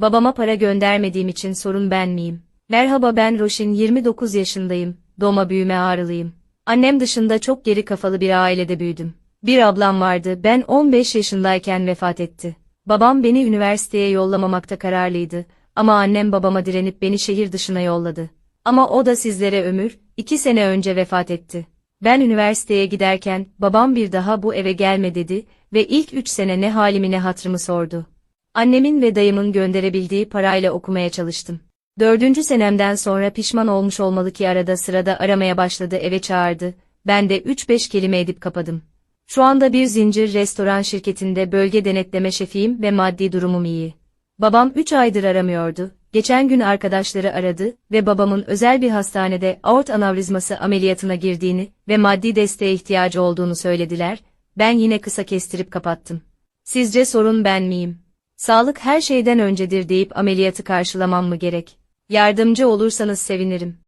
Babama para göndermediğim için sorun ben miyim? Merhaba ben Roşin 29 yaşındayım. Doğma büyüme ağrılıyım. Annem dışında çok geri kafalı bir ailede büyüdüm. Bir ablam vardı ben 15 yaşındayken vefat etti. Babam beni üniversiteye yollamamakta kararlıydı ama annem babama direnip beni şehir dışına yolladı. Ama o da sizlere ömür, iki sene önce vefat etti. Ben üniversiteye giderken babam bir daha bu eve gelme dedi ve ilk üç sene ne halimi ne hatrımı sordu. Annemin ve dayımın gönderebildiği parayla okumaya çalıştım. Dördüncü senemden sonra pişman olmuş olmalı ki arada sırada aramaya başladı eve çağırdı, ben de 3-5 kelime edip kapadım. Şu anda bir zincir restoran şirketinde bölge denetleme şefiyim ve maddi durumum iyi. Babam 3 aydır aramıyordu, geçen gün arkadaşları aradı ve babamın özel bir hastanede aort anavrizması ameliyatına girdiğini ve maddi desteğe ihtiyacı olduğunu söylediler, ben yine kısa kestirip kapattım. Sizce sorun ben miyim? Sağlık her şeyden öncedir deyip ameliyatı karşılamam mı gerek? Yardımcı olursanız sevinirim.